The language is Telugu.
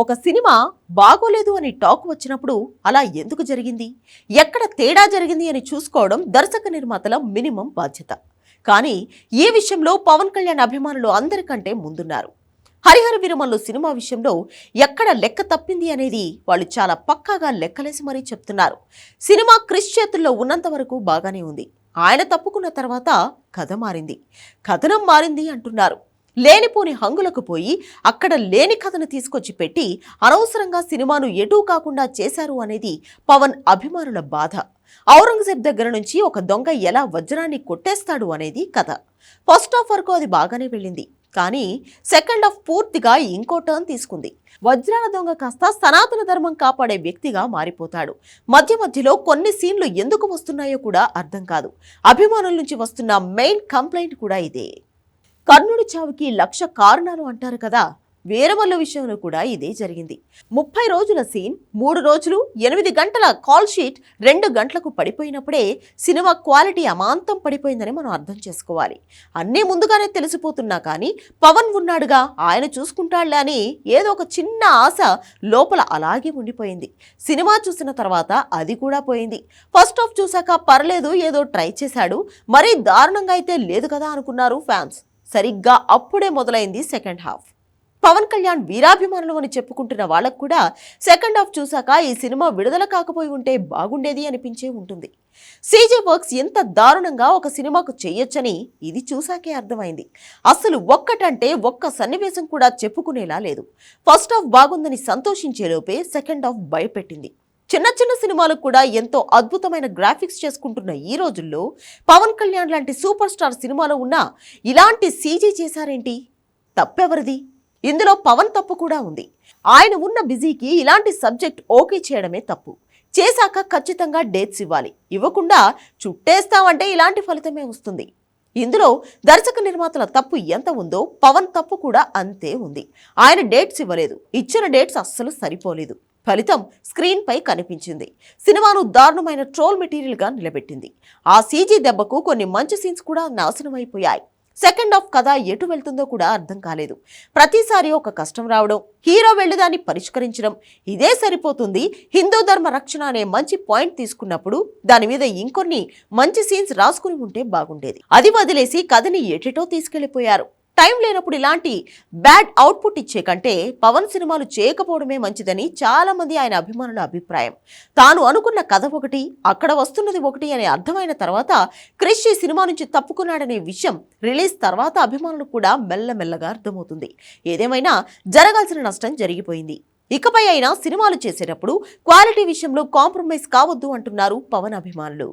ఒక సినిమా బాగోలేదు అని టాక్ వచ్చినప్పుడు అలా ఎందుకు జరిగింది? ఎక్కడ తేడా జరిగింది అని చూసుకోవడం దర్శక నిర్మాతల మినిమం బాధ్యత. కానీ ఈ విషయంలో పవన్ కళ్యాణ్ అభిమానులు అందరికంటే ముందున్నారు. హరిహర విరమల్లో సినిమా విషయంలో ఎక్కడ లెక్క తప్పింది అనేది వాళ్ళు చాలా పక్కాగా లెక్కలేసి మరీ చెప్తున్నారు. సినిమా క్రిష్ చేతుల్లో ఉన్నంత వరకు బాగానే ఉంది. ఆయన తప్పుకున్న తర్వాత కథ మారింది. కథనం మారింది అంటున్నారు. లేనిపోని హంగులకు పోయి అక్కడ లేని కథను తీసుకొచ్చి పెట్టి అనవసరంగా సినిమాను ఎటూ కాకుండా చేశారు అనేది పవన్ అభిమానుల బాధ. ఔరంగజేబ్ దగ్గర నుంచి ఒక దొంగ ఎలా వజ్రాన్ని కొట్టేస్తాడు అనేది కథ. ఫస్ట్ హాఫ్ వరకు అది బాగానే వెళ్ళింది. కానీ సెకండ్ హాఫ్ పూర్తిగా ఇంకో టర్న్ తీసుకుంది. వజ్రాల దొంగ కాస్త సనాతన ధర్మం కాపాడే వ్యక్తిగా మారిపోతాడు. మధ్య మధ్యలో కొన్ని సీన్లు ఎందుకు వస్తున్నాయో కూడా అర్థం కాదు. అభిమానుల నుంచి వస్తున్న మెయిన్ కంప్లైంట్ కూడా ఇదే. కర్ణుడి చావుకి లక్ష కారణాలు అంటారు కదా. వీరవల్ల విషయంలో కూడా ఇదే జరిగింది. ముప్పై రోజుల సీన్ మూడు రోజులు ఎనిమిది గంటల కాల్ షీట్ రెండు గంటలకు పడిపోయినప్పుడే సినిమా క్వాలిటీ అమాంతం పడిపోయిందని మనం అర్థం చేసుకోవాలి. అన్నీ ముందుగానే తెలిసిపోతున్నా కానీ పవన్ ఉన్నాడుగా ఆయన చూసుకుంటాడులే అని ఏదో ఒక చిన్న ఆశ లోపల అలాగే ఉండిపోయింది. సినిమా చూసిన తర్వాత అది కూడా పోయింది. ఫస్ట్ హాఫ్ చూశాక పర్లేదు ఏదో ట్రై చేశాడు. మరీ దారుణంగా అయితే లేదు కదా అనుకున్నారు ఫ్యాన్స్. సరిగ్గా అప్పుడే మొదలైంది సెకండ్ హాఫ్. పవన్ కళ్యాణ్ వీరాభిమానులు అని చెప్పుకుంటున్న వాళ్ళకు కూడా సెకండ్ హాఫ్ చూశాక ఈ సినిమా విడుదల కాకపోయి ఉంటే బాగుండేది అనిపించే ఉంటుంది. సీజే వర్క్స్ ఎంత దారుణంగా ఒక సినిమాకు చేయొచ్చని ఇది చూశాకే అర్థమైంది. అసలు ఒక్కటంటే ఒక్క సన్నివేశం కూడా చెప్పుకునేలా లేదు. ఫస్ట్ హాఫ్ బాగుందని సంతోషించేలోపే సెకండ్ హాఫ్ భయపెట్టింది. చిన్న చిన్న సినిమాలకు కూడా ఎంతో అద్భుతమైన గ్రాఫిక్స్ చేసుకుంటున్న ఈ రోజుల్లో పవన్ కళ్యాణ్ లాంటి సూపర్ స్టార్ సినిమాలో ఉన్న ఇలాంటి సీజీ చేశారేంటి? తప్పెవరిది? ఇందులో పవన్ తప్పు కూడా ఉంది. ఆయన ఉన్న బిజీకి ఇలాంటి సబ్జెక్ట్ ఓకే చేయడమే తప్పు. చేశాక ఖచ్చితంగా డేట్స్ ఇవ్వాలి. ఇవ్వకుండా చుట్టేస్తామంటే ఇలాంటి ఫలితమే వస్తుంది. ఇందులో దర్శక నిర్మాతల తప్పు ఎంత ఉందో పవన్ తప్పు కూడా అంతే ఉంది. ఆయన డేట్స్ ఇవ్వలేదు. ఇచ్చిన డేట్స్ అస్సలు సరిపోలేదు. ఫలితం స్క్రీన్ పై కనిపించింది. సినిమాను దారుణమైన ట్రోల్ మెటీరియల్గా నిలబెట్టింది. ఆ సీజీ దెబ్బకు కొన్ని మంచి సీన్స్ కూడా నాశనమైపోయాయి. సెకండ్ హాఫ్ కథ ఎటు వెళ్తుందో కూడా అర్థం కాలేదు. ప్రతిసారి ఒక కష్టం రావడం హీరో వెళ్ళేదాన్ని పరిష్కరించడం ఇదే సరిపోతుంది. హిందూ ధర్మ రక్షణ అనే మంచి పాయింట్ తీసుకున్నప్పుడు దాని మీద ఇంకొన్ని మంచి సీన్స్ రాసుకుని ఉంటే బాగుండేది. అది వదిలేసి కథని ఎటెటో తీసుకెళ్ళిపోయారు టైం లేనప్పుడు ఇలాంటి బ్యాడ్ అవుట్పుట్ ఇచ్చే కంటే పవన్ సినిమాలు చేయకపోవడమే మంచిదని చాలా మంది ఆయన అభిమానుల అభిప్రాయం. తాను అనుకున్న కథ ఒకటి అక్కడ వస్తున్నది ఒకటి అని అర్థమైన తర్వాత క్రిష్ ఈ సినిమా నుంచి తప్పుకున్నాడనే విషయం రిలీజ్ తర్వాత అభిమానులు కూడా మెల్లమెల్లగా అర్థమవుతుంది. ఏదేమైనా జరగాల్సిన నష్టం జరిగిపోయింది. ఇకపై అయినా సినిమాలు చేసేటప్పుడు క్వాలిటీ విషయంలో కాంప్రమైజ్ కావద్దు అంటున్నారు పవన్ అభిమానులు.